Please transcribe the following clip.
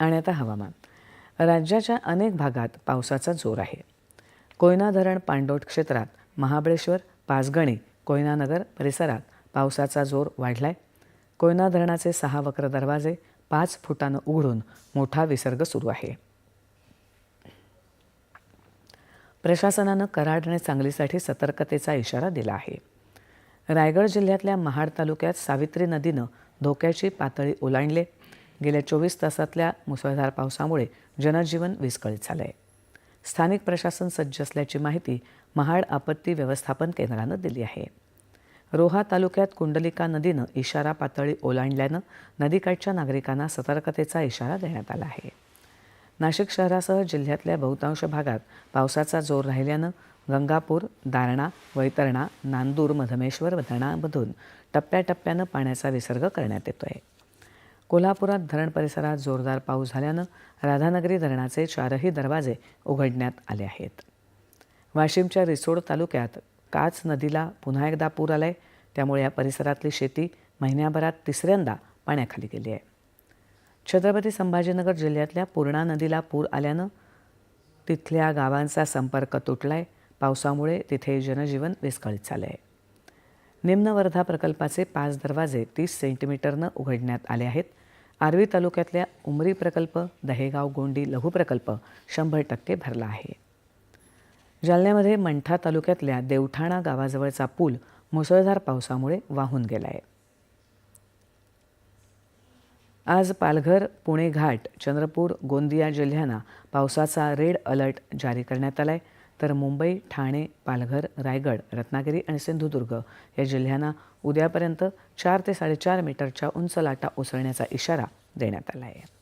आणि आता हवामान. राज्याच्या अनेक भागात पावसाचा जोर आहे. कोयना धरण पाणलोट क्षेत्रात महाबळेश्वर पाचगणी कोयनानगर परिसरात पावसाचा जोर वाढलाय. कोयना धरणाचे सहा वक्र दरवाजे पाच फुटानं उघडून मोठा विसर्ग सुरू आहे. प्रशासनानं कराड आणि सांगलीसाठी सतर्कतेचा इशारा दिला आहे. रायगड जिल्ह्यातल्या महाड तालुक्यात सावित्री नदीनं धोक्याची पातळी ओलांडले. गेल्या चोवीस तासातल्या मुसळधार पावसामुळे जनजीवन विस्कळीत झालं आहे स्थानिक प्रशासन सज्ज असल्याची माहिती महाड आपत्ती व्यवस्थापन केंद्रानं दिली आहे. रोहा तालुक्यात कुंडलिका नदीनं इशारा पातळी ओलांडल्यानं नदीकाठच्या नागरिकांना सतर्कतेचा इशारा देण्यात आला आहे. नाशिक शहरासह जिल्ह्यातल्या बहुतांश भागात पावसाचा जोर राहिल्यानं गंगापूर दारणा वैतरणा नांदूर मधमेश्वर धरणामधून टप्प्याटप्प्यानं पाण्याचा विसर्ग करण्यात येतो आहे कोल्हापुरात धरण परिसरात जोरदार पाऊस झाल्यानं राधानगरी धरणाचे चारही दरवाजे उघडण्यात आले आहेत. वाशिमच्या रिसोड तालुक्यात काच नदीला पुन्हा एकदा पूर आलाय. त्यामुळे या परिसरातली शेती महिन्याभरात तिसऱ्यांदा पाण्याखाली गेली आहे. छत्रपती संभाजीनगर जिल्ह्यातल्या पूर्णा नदीला पूर आल्यानं तिथल्या गावांचा संपर्क तुटलाय. पावसामुळे तिथे जनजीवन विस्कळीत झालं आहे निम्न वर्धा प्रकल्पाचे पाच दरवाजे तीस सेंटीमीटरनं उघडण्यात आले आहेत. आर्वी तालुक्यातल्या उमरी प्रकल्प दहेगाव गोंडी लघुप्रकल्प शंभर टक्के भरला आहे. जालन्यामध्ये मंठा तालुक्यातल्या देवठाणा गावाजवळचा पूल मुसळधार पावसामुळे वाहून गेला आहे आज पालघर पुणे घाट चंद्रपूर गोंदिया जिल्ह्यांना पावसाचा रेड अलर्ट जारी करण्यात आला आहे तर मुंबई ठाणे पालघर रायगड रत्नागिरी आणि सिंधुदुर्ग या जिल्ह्यांना उद्यापर्यंत चार ते साडेचार मीटरच्या उंच लाटा उसळण्याचा इशारा देण्यात आला आहे.